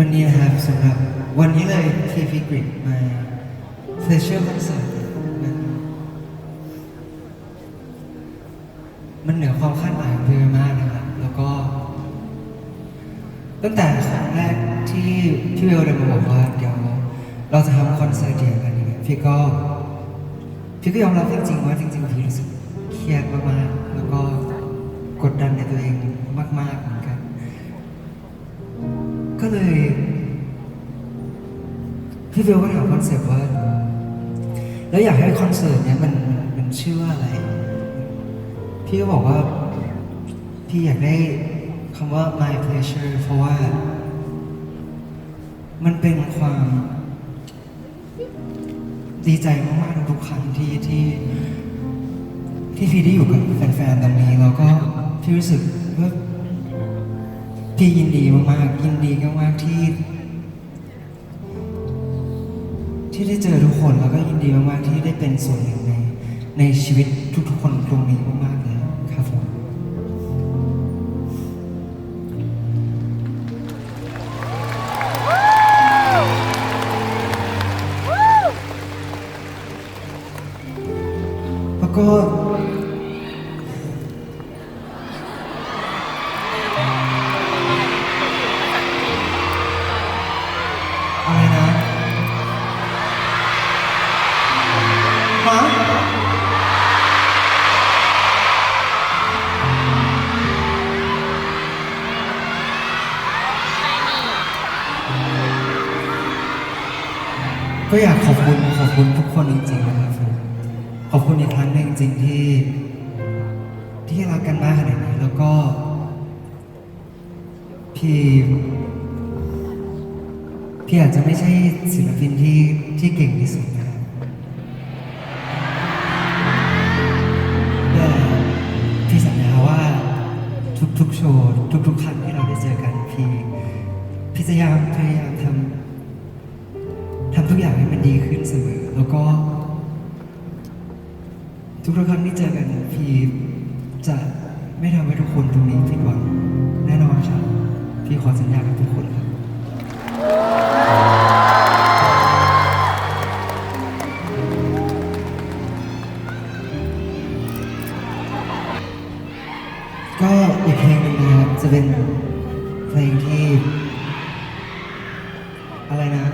วันนี้นะครับสำหรับวันนี้เลยที่ฟิกริตมาเฟเชียลคอนเสิร์ตมันมันเหนือความคาดหมายของพี่มากนะครับ แล้วก็ ตั้งแต่ครั้งแรกที่พี่เวลเดินมาบอกว่าเดี๋ยวเราจะทำคอนเสิร์ตเดี่ยวกันอย่างเงี้ยพี่ก็พี่ก็ยอมรับจริงๆว่าจริงๆพี่รู้สึกเครียดมากๆแล้วก็กดดันในตัวเองมากๆเหมือนกัน ก็เลยพี่เบลก็ถามคอนเซปต์ว่า แล้วอยากให้คอนเสิร์ตเนี้ยมันมันชื่อว่าอะไร พี่ก็บอกว่า พี่อยากได้คำว่า my pleasure เพราะว่า มันเป็นความดีใจมากๆทุกๆครั้งที่ที่ ที่พี่ได้อยู่กับแฟนๆตรงนี้แล้วก็พี่รู้สึกว่า พี่ยินดีมากๆยินดีมากๆที่ ที่ได้เจอทุกคนแล้วก็ยินดีมากๆที่ได้เป็นส่วนหนึ่งในในชีวิตทุกๆคนตรงนี้มากๆเลยครับผมแล้วก็ ก็อยากขอบคุณขอบคุณทุกคนจริงๆนะครับผมขอบคุณอีกครั้งหนึ่งจริงๆที่ ที่รักกันมากขนาดนี้แล้วก็พี่พี่อาจจะไม่ใช่ศิลปินที่ที่เก่งที่สุดนะครับแต่พี่สัญญาว่าทุกๆโชว์ทุกๆครั้งที่เราได้เจอกันพี่พี่จะพยายามพยายามทำ อย่างให้มันดีขึ้นเสมอ แล้วก็ ทุกครั้งที่เจอกันพี่จะไม่ทำให้ทุกคนตรงนี้ผิดหวังแน่นอนครับพี่ขอสัญญากับทุกคนครับก็อีกเพลงหนึงนะครับจะเป็นเพลงที่ อะไรนะ